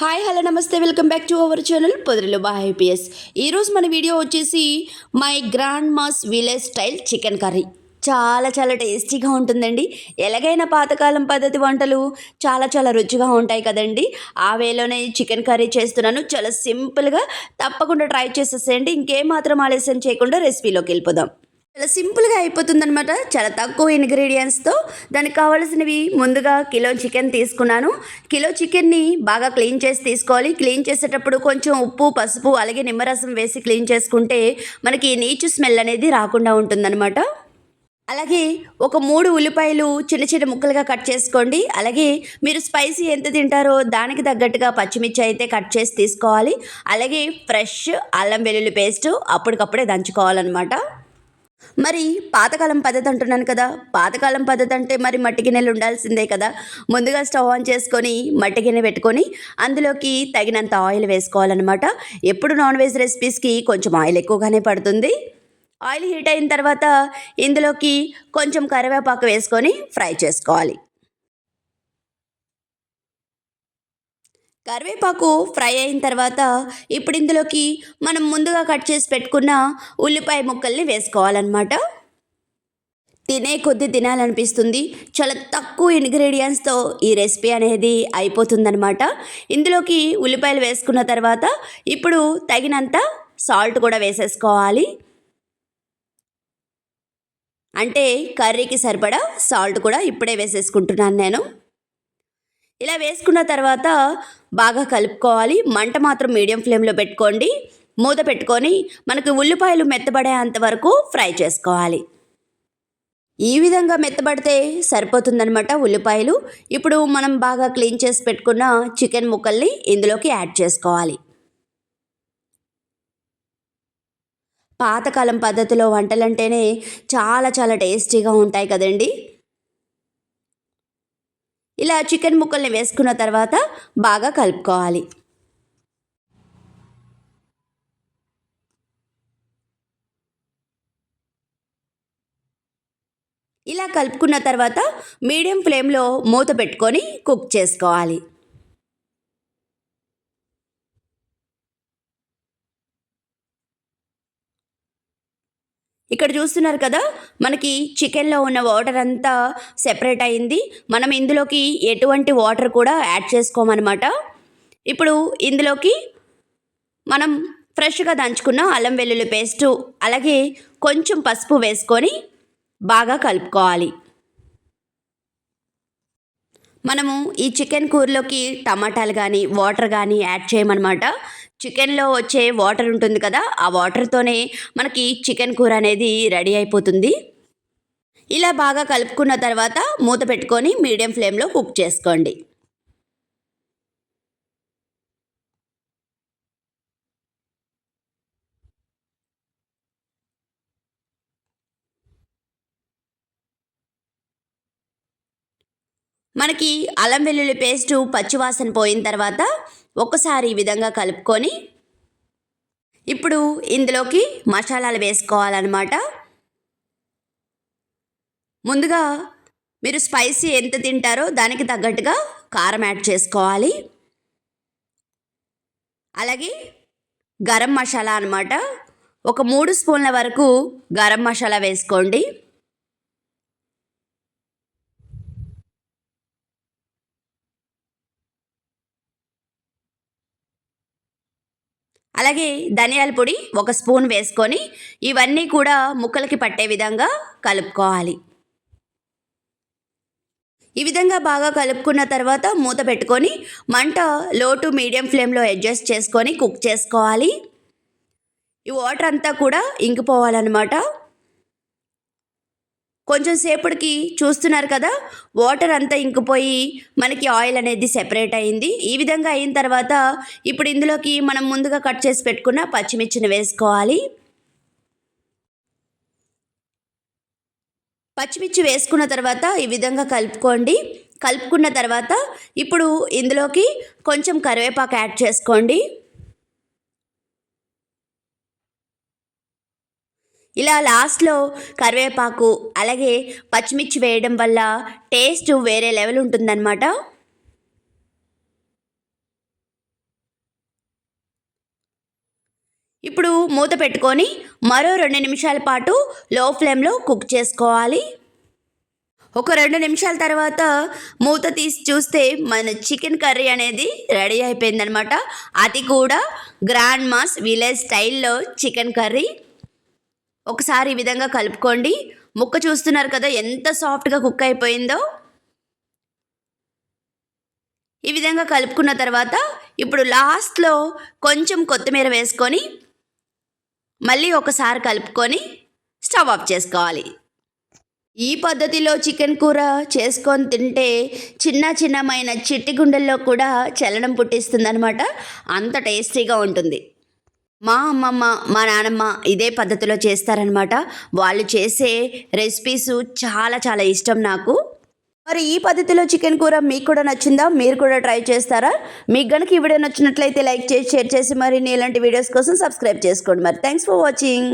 Hi hello నమస్తే welcome back to our channel పొదరిలో బాహైపిఎస్ ఈరోజు మన వీడియో వచ్చేసి my grand mass village style chicken curry. చాలా చాలా టేస్టీగా ఉంటుందండి. ఎలాగైనా పాతకాలం పద్ధతి వంటలు చాలా చాలా రుచిగా ఉంటాయి కదండి. ఆ వేలోనే చికెన్ కర్రీ చేస్తున్నాను. చాలా సింపుల్గా తప్పకుండా ట్రై చేసేసేయండి. ఇంకేం మాత్రం ఆలస్యం చేయకుండా రెసిపీలోకి వెళ్ళిపోదాం. చాలా సింపుల్గా అయిపోతుందనమాట చాలా తక్కువ ఇంగ్రీడియంట్స్తో దానికి కావాల్సినవి ముందుగా కిలో చికెన్ తీసుకున్నాను. కిలో చికెన్ని బాగా క్లీన్ చేసి తీసుకోవాలి. క్లీన్ చేసేటప్పుడు కొంచెం ఉప్పు పసుపు అలాగే నిమ్మరసం వేసి క్లీన్ చేసుకుంటే మనకి నీచు స్మెల్ అనేది రాకుండా ఉంటుందన్నమాట. అలాగే ఒక మూడు ఉల్లిపాయలు చిన్న చిన్న ముక్కలుగా కట్ చేసుకోండి. అలాగే మీరు స్పైసీ ఎంత తింటారో దానికి తగ్గట్టుగా పచ్చిమిర్చి అయితే కట్ చేసి తీసుకోవాలి. అలాగే ఫ్రెష్ అల్లం వెల్లుల్లి పేస్ట్ అప్పటికప్పుడే దంచుకోవాలన్నమాట. మరి పాతకాలం పద్ధతి అంటున్నాను కదా పాతకాలం పద్ధతి అంటే మరి మట్టి గిన్నెలు ఉండాల్సిందే కదా. ముందుగా స్టవ్ ఆన్ చేసుకొని మట్టి గిన్నె పెట్టుకొని అందులోకి తగినంత ఆయిల్ వేసుకోవాలన్నమాట. ఎప్పుడు నాన్ వెజ్ రెసిపీస్కి కొంచెం ఆయిల్ ఎక్కువగానే పడుతుంది. ఆయిల్ హీట్ అయిన తర్వాత ఇందులోకి కొంచెం కరివేపాకు వేసుకొని ఫ్రై చేసుకోవాలి. కరివేపాకు ఫ్రై అయిన తర్వాత ఇప్పుడు ఇందులోకి మనం ముందుగా కట్ చేసి పెట్టుకున్న ఉల్లిపాయ ముక్కల్ని వేసుకోవాలన్నమాట. తినే కొద్ది తినాలనిపిస్తుంది. చాలా తక్కువ ఇంగ్రీడియంట్స్తో ఈ రెసిపీ అనేది అయిపోతుందన్నమాట. ఇందులోకి ఉల్లిపాయలు వేసుకున్న తర్వాత ఇప్పుడు తగినంత సాల్ట్ కూడా వేసేసుకోవాలి. అంటే కర్రీకి సరిపడా సాల్ట్ కూడా ఇప్పుడే వేసేసుకుంటున్నాను నేను. ఇలా వేసుకున్న తర్వాత బాగా కలుపుకోవాలి. మంట మాత్రం మీడియం ఫ్లేమ్లో పెట్టుకోండి. మూత పెట్టుకొని మనకి ఉల్లిపాయలు మెత్తబడేంత వరకు ఫ్రై చేసుకోవాలి. ఈ విధంగా మెత్తబడితే సరిపోతుందనమాట ఉల్లిపాయలు. ఇప్పుడు మనం బాగా క్లీన్ చేసి పెట్టుకున్న చికెన్ ముక్కల్ని ఇందులోకి యాడ్ చేసుకోవాలి. పాతకాలం పద్ధతిలో వంటలంటేనే చాలా చాలా టేస్టీగా ఉంటాయి కదండి. ఇలా చికెన్ ముక్కల్ని వేసుకున్న తర్వాత బాగా కలుపుకోవాలి. ఇలా కలుపుకున్న తర్వాత మీడియం ఫ్లేమ్లో మూత పెట్టుకొని కుక్ చేసుకోవాలి. ఇక్కడ చూస్తున్నారు కదా మనకి చికెన్లో ఉన్న వాటర్ అంతా సెపరేట్ అయింది. మనం ఇందులోకి ఎటువంటి వాటర్ కూడా యాడ్ చేసుకోమన్నమాట. ఇప్పుడు ఇందులోకి మనం ఫ్రెష్గా దంచుకున్న అల్లం వెల్లుల్లి పేస్టు అలాగే కొంచెం పసుపు వేసుకొని బాగా కలుపుకోవాలి. మనము ఈ చికెన్ కూరలోకి టమాటాలు కానీ వాటర్ కానీ యాడ్ చేయమన్నమాట. చికెన్లో వచ్చే వాటర్ ఉంటుంది కదా ఆ వాటర్తోనే మనకి చికెన్ కూర అనేది రెడీ అయిపోతుంది. ఇలా బాగా కలుపుకున్న తర్వాత మూత పెట్టుకొని మీడియం ఫ్లేమ్లో కుక్ చేసుకోండి. మనకి అల్లం వెల్లుల్లి పేస్టు పచ్చివాసన పోయిన తర్వాత ఒకసారి ఈ విధంగా కలుపుకొని ఇప్పుడు ఇందులోకి మసాలాలు వేసుకోవాలన్నమాట. ముందుగా మీరు స్పైసీ ఎంత తింటారో దానికి తగ్గట్టుగా కారం యాడ్ చేసుకోవాలి. అలాగే గరం మసాలా అనమాట ఒక మూడు స్పూన్ల వరకు గరం మసాలా వేసుకోండి. అలాగే ధనియాల పొడి ఒక స్పూన్ వేసుకొని ఇవన్నీ కూడా ముక్కలకి పట్టే విధంగా కలుపుకోవాలి. ఈ విధంగా బాగా కలుపుకున్న తర్వాత మూత పెట్టుకొని మంట లో టు మీడియం ఫ్లేమ్లో అడ్జస్ట్ చేసుకొని కుక్ చేసుకోవాలి. ఈ వాటర్ అంతా కూడా ఇంకిపోవాలన్నమాట. కొంచెం సేపటికి చూస్తున్నారు కదా వాటర్ అంతా ఇంకిపోయి మనకి ఆయిల్ అనేది సెపరేట్ అయింది. ఈ విధంగా అయిన తర్వాత ఇప్పుడు ఇందులోకి మనం ముందుగా కట్ చేసి పెట్టుకున్న పచ్చిమిర్చిని వేసుకోవాలి. పచ్చిమిర్చి వేసుకున్న తర్వాత ఈ విధంగా కలుపుకోండి. కలుపుకున్న తర్వాత ఇప్పుడు ఇందులోకి కొంచెం కరివేపాకు యాడ్ చేసుకోండి. ఇలా లాస్ట్లో కరివేపాకు అలాగే పచ్చిమిర్చి వేయడం వల్ల టేస్ట్ వేరే లెవెల్ ఉంటుందన్నమాట. ఇప్పుడు మూత పెట్టుకొని మరో రెండు నిమిషాల పాటు లో ఫ్లేమ్లో కుక్ చేసుకోవాలి. ఒక రెండు నిమిషాల తర్వాత మూత తీసి చూస్తే మన చికెన్ కర్రీ అనేది రెడీ అయిపోయిందనమాట అది కూడా గ్రాండ్ మాస్ విలేజ్ స్టైల్లో చికెన్ కర్రీ. ఒకసారి ఈ విధంగా కలుపుకోండి. ముక్క చూస్తున్నారు కదా ఎంత సాఫ్ట్గా కుక్ అయిపోయిందో. ఈ విధంగా కలుపుకున్న తర్వాత ఇప్పుడు లాస్ట్లో కొంచెం కొత్తిమీర వేసుకొని మళ్ళీ ఒకసారి కలుపుకొని స్టవ్ ఆఫ్ చేసుకోవాలి. ఈ పద్ధతిలో చికెన్ కూర చేసుకొని తింటే చిన్న చిన్నమైన చిట్టి గుండెల్లో కూడా చలనం పుట్టిస్తుందనమాట అంత టేస్టీగా ఉంటుంది. మా అమ్మమ్మ మా నానమ్మ ఇదే పద్ధతిలో చేస్తారనమాట వాళ్ళు చేసే రెసిపీస్ చాలా చాలా ఇష్టం నాకు. మరి ఈ పద్ధతిలో చికెన్ కూర మీకు కూడా నచ్చిందా? మీరు కూడా ట్రై చేస్తారా? మీకు కనుక ఈ వీడియో నచ్చినట్లయితే లైక్ చేసి షేర్ చేసి మరి ఇలాంటి వీడియోస్ కోసం సబ్స్క్రైబ్ చేసుకోండి మరి. Thanks for watching